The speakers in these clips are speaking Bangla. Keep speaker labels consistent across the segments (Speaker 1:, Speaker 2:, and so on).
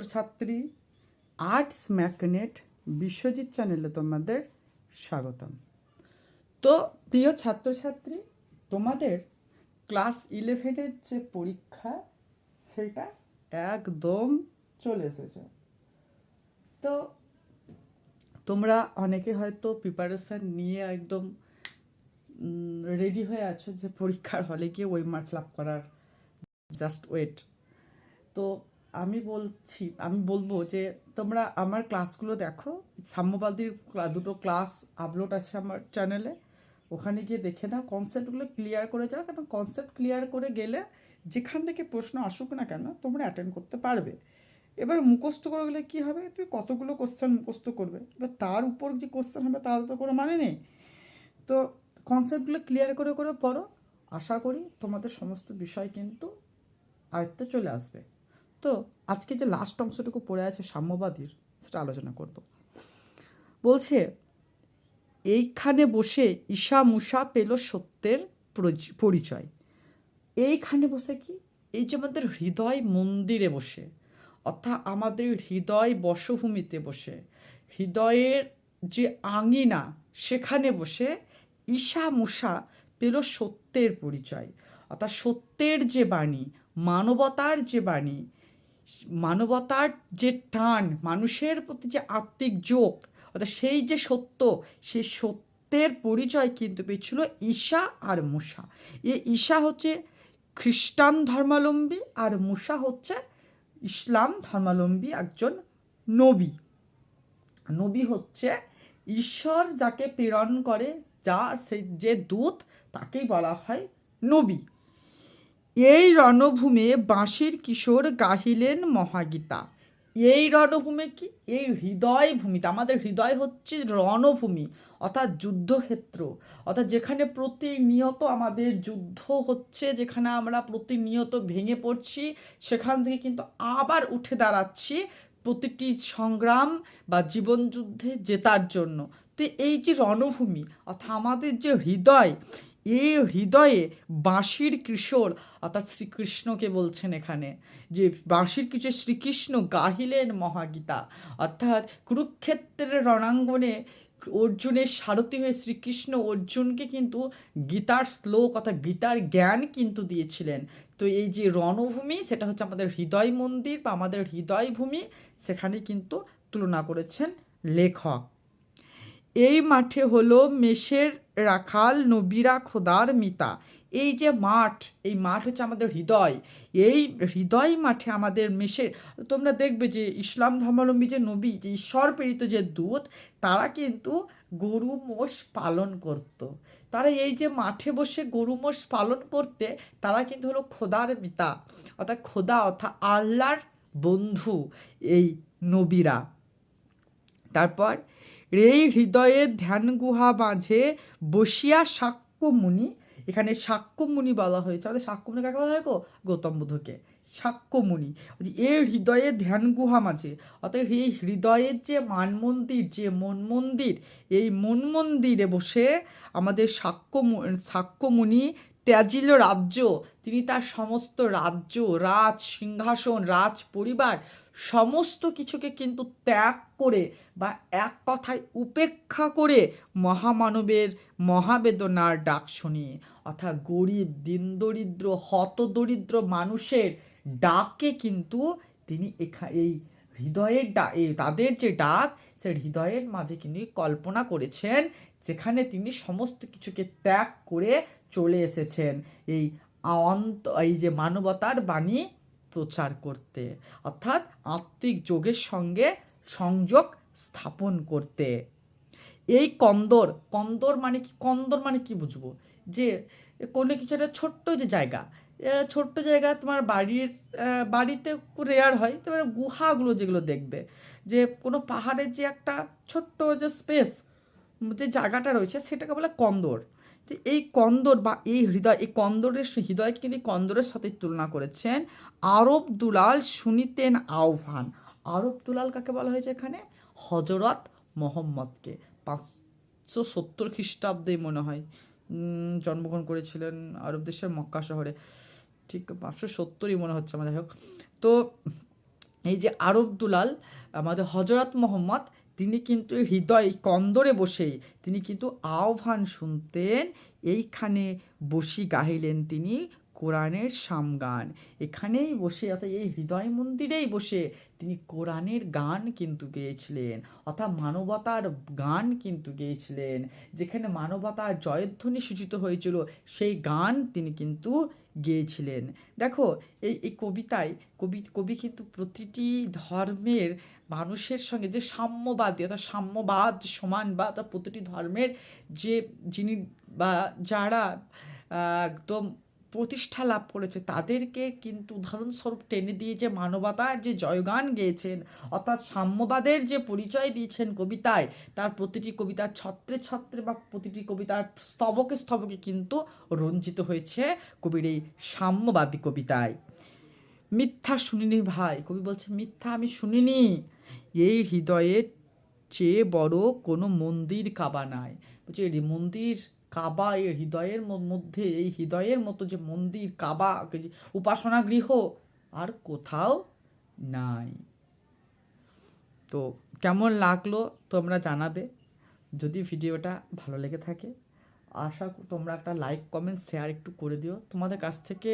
Speaker 1: ছাত্রছাত্রী, আর্টস ম্যাকনেট বিশ্বজিৎ চ্যানেলে তোমাদের স্বাগতম। তো প্রিয় ছাত্রছাত্রী, তোমাদের ক্লাস ইলেভেনের যে পরীক্ষা, সেটা একদম চলে এসেছে। তো তোমরা অনেকে হয়তো প্রিপারেশান নিয়ে একদম রেডি হয়ে আছো যে পরীক্ষার হলে গিয়ে ওই মার্ক ফিল করার জাস্ট ওয়েট তো আমি বলছি, আমি বলব যে তোমরা আমার ক্লাসগুলো দেখো। সাম্যবাদীর দুটো ক্লাস আপলোড আছে আমার চ্যানেলে ওখানে গিয়ে দেখে নাও কনসেপ্টগুলো ক্লিয়ার করে যাও। কারণ কনসেপ্ট ক্লিয়ার করে গেলে যেখান থেকে প্রশ্ন আসুক না কেন, তোমরা অ্যাটেন্ড করতে পারবে। এবার মুখস্থ করে গেলে কী হবে? তুমি কতগুলো কোশ্চেন মুখস্থ করবে? এবার তার উপর যে কোশ্চেন হবে, তার তো কোনো মানে নেই। তো কনসেপ্টগুলো ক্লিয়ার করে করে পড়ো। আশা করি তোমাদের সমস্ত বিষয় কিন্তু আয়ত্তে চলে আসবে। তো আজকে যে লাস্ট অংশটুকু পড়ে আছে সাম্যবাদীর, সেটা আলোচনা করব। বলছে, এইখানে বসে ঈশা মুষা পেল সত্যের পরিচয়। এইখানে বসে কি? এই যে আমাদের হৃদয় মন্দিরে বসে, অর্থাৎ আমাদের হৃদয় বসভূমিতে বসে, হৃদয়ের যে আঙিনা, সেখানে বসে ঈশা মুষা পেল সত্যের পরিচয়। অর্থাৎ সত্যের যে বাণী, মানবতার যে বাণী মানবতার যে টান, মানুষের প্রতি যে আত্মিক যোগ, অর্থাৎ সেই যে সত্য, সেই সত্যের পরিচয় কিন্তু পেয়েছিল ঈশা আর মুসা এ ঈশা হচ্ছে খ্রিস্টান ধর্মাবলম্বী আর মুসা হচ্ছে ইসলাম ধর্মাবলম্বী একজন নবী। নবী হচ্ছে ঈশ্বর যাকে প্রেরণ করে যার সেই যে দূত, তাকেই বলা হয় নবী। এই রণভূমে বাঁশির কিশোর গাহিলেন মহাগীতা। এই রণভূমে কি? এই হৃদয় ভূমিতে। আমাদের হৃদয় হচ্ছে রণভূমি, অর্থাৎ যুদ্ধক্ষেত্র। অর্থাৎ যেখানে প্রতিনিয়ত আমাদের যুদ্ধ হচ্ছে, যেখানে আমরা প্রতিনিয়ত ভেঙে পড়ছি, সেখান থেকে কিন্তু আবার উঠে দাঁড়াচ্ছি প্রতিটি সংগ্রাম বা জীবনযুদ্ধে জেতার জন্য। তো এই যে রণভূমি, অর্থাৎ আমাদের যে হৃদয় এই হৃদয়ে বাঁশির কিশোর অর্থাৎ শ্রীকৃষ্ণকে বলছেন এখানে যে, বাঁশির কিশোর শ্রীকৃষ্ণ গাহিলেন মহাগীতা। অর্থাৎ কুরুক্ষেত্রের রণাঙ্গনে অর্জুনের সারথি হয়ে শ্রীকৃষ্ণ অর্জুনকে কিন্তু গীতার শ্লোক অর্থাৎ গীতার জ্ঞান কিন্তু দিয়েছিলেন। তো এই যে রণভূমি, সেটা হচ্ছে আমাদের হৃদয় মন্দির বা আমাদের হৃদয় ভূমি, সেখানে কিন্তু তুলনা করেছেন লেখক। এই মাঠে হলো মেষের রাখাল নবীরা খোদার মিতা। এই যে মাঠ, এই মাঠ হচ্ছে আমাদের হৃদয়। এই হৃদয় মাঠে আমাদের মেশে তোমরা দেখবে যে ইসলাম ধর্মাবলম্বী যে নবী, যে ঈশ্বর প্রেরিত যে দূত, তারা কিন্তু গরু মোষ পালন করত। তারা এই যে মাঠে বসে গরু মোষ পালন করতে, তারা কিন্তু হলো খোদার মিতা। অর্থাৎ খোদা, অর্থাৎ আল্লাহর বন্ধু এই নবীরা। তারপর এই হৃদয়ে ধ্যান গুহা মাঝে বসিয়া সাক্ষ্যমুনি এখানে সাক্ষ্যমুনি বলা হয়েছে। আমাদের সাক্ষ্যমুনি কাকে বলা হয় গো? গৌতম বুদ্ধকে। সাক্ষ্যমুনি এই হৃদয়ে ধ্যান গুহা মাঝে অর্থাৎ এই হৃদয়ের যে মান মন্দির, যে মন মন্দির, এই মন মন্দিরে বসে আমাদের সাক্ষ্য সাক্ষ্যমুনি ত্যাজিল রাজ্য, তিনি তার সমস্ত রাজ্য, রাজ, সিংহাসন, রাজ পরিবার, সমস্ত কিছুকে কিন্তু ত্যাগ করে বা এক কথায় উপেক্ষা করে মহামানবের মহাবেদনার ডাক শুনিয়ে। অর্থাৎ গরিব, দিনদরিদ্র, হতদরিদ্র মানুষের ডাকে কিন্তু তিনি এখা, এই হৃদয়ের ডা, এই তাদের যে ডাক সে হৃদয়ের মাঝে কিন্তু কল্পনা করেছেন যেখানে তিনি সমস্ত কিছুকে ত্যাগ করে চলে এসেছেন এই অন্ত, এই যে মানবতার বাণী প্রচার করতে। অর্থাৎ আত্মিক যোগের সঙ্গে সংযোগ স্থাপন করতে। এই কন্দর কন্দর মানে কি? কন্দর মানে কি বুঝব? যে কোনো কিছু একটা ছোট্ট যে জায়গা ছোট্ট জায়গা তোমার বাড়ির বাড়িতে রেয়ার হয় তোমার গুহাগুলো যেগুলো দেখবে, যে কোনো পাহাড়ের যে একটা ছোট্ট যে স্পেস, যে জায়গাটা রয়েছে, সেটাকে বলে কন্দর। এই কন্দর বা এই হৃদয়, এই কন্দরের হৃদয়কে কিন্তু কন্দরের সাথে তুলনা করেছেন আরব দুলাল শুনিতেন আহ্বান। আরব দুলাল কাকে বলা হয়েছে এখানে? হজরত মোহাম্মদকে। পাঁচশো সত্তর খ্রিস্টাব্দে মনে হয় জন্মগ্রহণ করেছিলেন আরব দেশের মক্কা শহরে। ঠিক পাঁচশো সত্তরই মনে হচ্ছে আমার, যাই হোক। তো এই যে আরব দুলাল, আমাদের হজরত মোহাম্মদ তিনি কিন্তু হৃদয় কন্দরে বসে, তিনি কিন্তু আহ্বান শুনতেন, এইখানে বসি গাহিলেন তিনি কোরআনের সামগান। এখানেই বসে, অর্থাৎ এই হৃদয় মন্দিরেই বসে তিনি কোরআনের গান কিন্তু গেয়েছিলেন, অর্থাৎ মানবতার গান কিন্তু গেয়েছিলেন। যেখানে মানবতার জয়ধ্বনি সূচিত হয়েছিল, সেই গান তিনি কিন্তু গেয়েছিলেন। দেখো, এই এই কবিতায়, কবি কবি কিন্তু প্রতিটি ধর্মের মানুষের সঙ্গে যে সাম্যবাদী অর্থাৎ সাম্যবাদ, সমানবাদ অর্থাৎ প্রতিটি ধর্মের যে, যিনি বা যারা একদম প্রতিষ্ঠা লাভ করেছে। তাদেরকে কিন্তু উদাহরণস্বরূপ টেনে দিয়ে যে মানবতার যে জয়গান গেয়েছেন, অর্থাৎ সাম্যবাদের যে পরিচয় দিয়েছেন কবিতায়, তার প্রতিটি কবিতার ছত্রে ছত্রে বা প্রতিটি কবিতার স্তবকে স্তবকে কিন্তু রঞ্জিত হয়েছে কবির এই সাম্যবাদী কবিতায়। মিথ্যা শুনিনি ভাই। কবি বলছে, মিথ্যা আমি শুনিনি। এই হৃদয়ের চেয়ে বড় কোনো মন্দির কাবা নাই। বলছে মন্দির কাবা এই হৃদয়ের মধ্যে, এই হৃদয়ের মতো যে মন্দির, কাবা যে উপাসনা গৃহ, আর কোথাও নাই। তো কেমন লাগল তোমরা জানাবে। যদি ভিডিওটা ভালো লেগে থাকে, আশা তোমরা একটা লাইক কমেন্ট শেয়ার একটু করে দিও। তোমাদের কাছ থেকে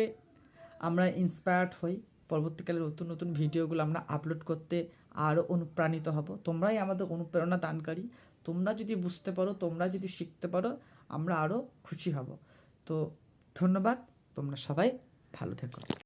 Speaker 1: আমরা ইন্সপায়ার্ড হই। পরবর্তীকালে নতুন নতুন ভিডিওগুলো আমরা আপলোড করতে আরও অনুপ্রাণিত হব। তোমরাই আমাদের অনুপ্রেরণা দানকারী। তোমরা যদি বুঝতে পারো, তোমরা যদি শিখতে পারো আমরা আরও খুশি হব। তো ধন্যবাদ তোমরা সবাই ভালো থেকো।